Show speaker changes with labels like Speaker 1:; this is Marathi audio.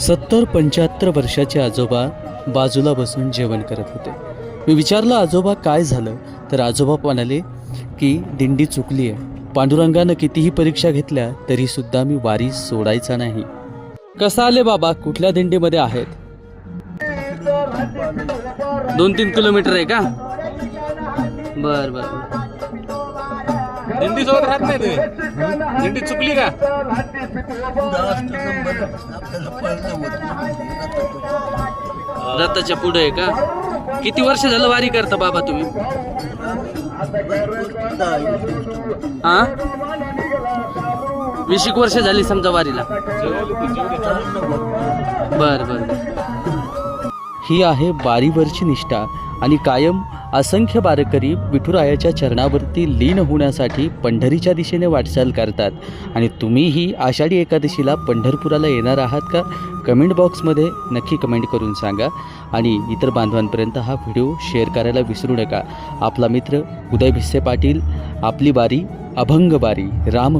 Speaker 1: सत्तर पंच्याहत्तर वर्षाचे आजोबा बाजूला बसून जेवण करत होते. मी विचारलं आजोबा काय झालं? तर आजोबा म्हणाले की दिंडी चुकली आहे पांडुरंगानं कितीही परीक्षा घेतल्या तरीसुद्धा मी वारी सोडायचा नाही. कसं आले बाबा? कुठल्या दिंडीमध्ये आहेत? दोन तीन किलोमीटर आहे का? बर बर.
Speaker 2: दिंडी सोबत राहत नाही तुम्ही? दिंडी चुकली का?
Speaker 1: रथाच्या पुढे आहे का? किती वर्ष झालं वारी करता बाबा तुम्ही? हा? वीस एक वर्ष झाली समजा वारीला. बर बर ही आहे बारीवरची निष्ठा आणि कायम असंख्य बारकरी विठुरायाच्या चरणावरती लीन होण्यासाठी पंढरीच्या दिशेने वाटचाल करतात. आणि तुम्हीही आषाढी एकादशीला पंढरपुराला येणार आहात का? कमेंट बॉक्समध्ये नक्की कमेंट करून सांगा. आणि इतर बांधवांपर्यंत हा व्हिडिओ शेअर करायला विसरू नका. आपला मित्र उदय भिस्से पाटील आपली बारी अभंग बारी राम